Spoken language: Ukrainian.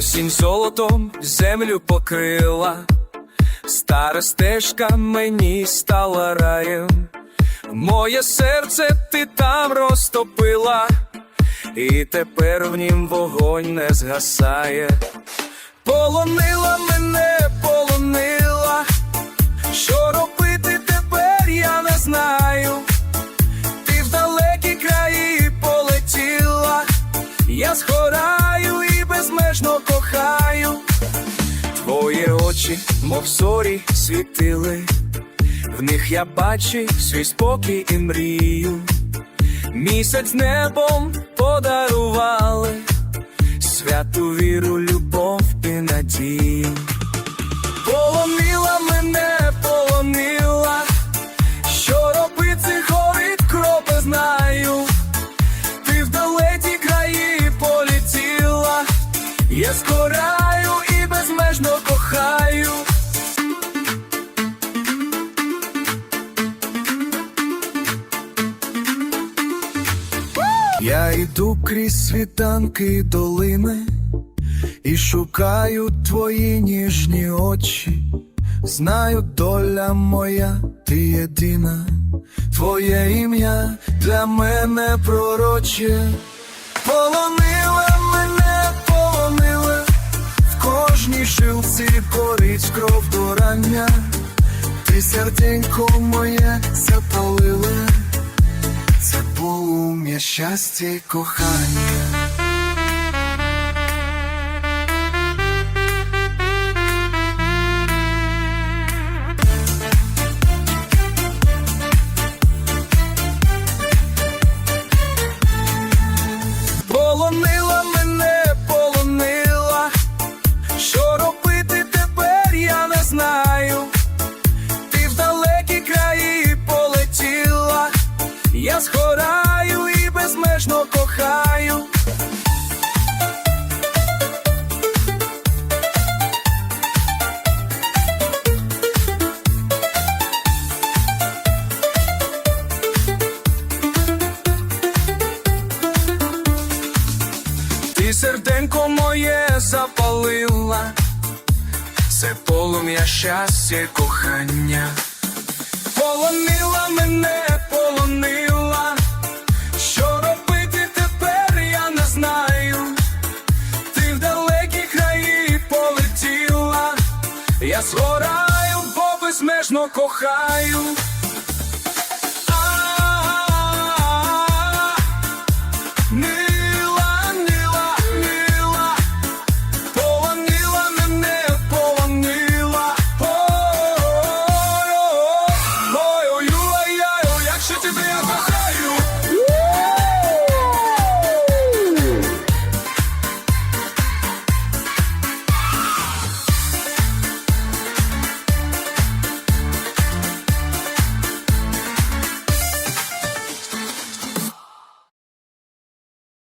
Осінь золотом землю покрила, стара стежка мені стала раєм, моє серце ти там розтопила, і тепер в нім вогонь не згасає. Полонила мене, очі, мов зорі, світили, в них я бачив свій спокій і мрію. Місяць небом подарували святу віру, любов і надію. Я йду крізь світанки і долини і шукаю твої ніжні очі. Знаю, доля моя, ти єдина, твоє ім'я для мене пророче. Полонила мене, полонила, в кожній жилці горить кров до рання. Ти серденько моє запалила, це полум'я щастя кохання. Безмежно кохаю. Ти серденько моє запалила, це полум'я щастя кохання. Полонила мене, полонила, згораю, бо безмежно кохаю.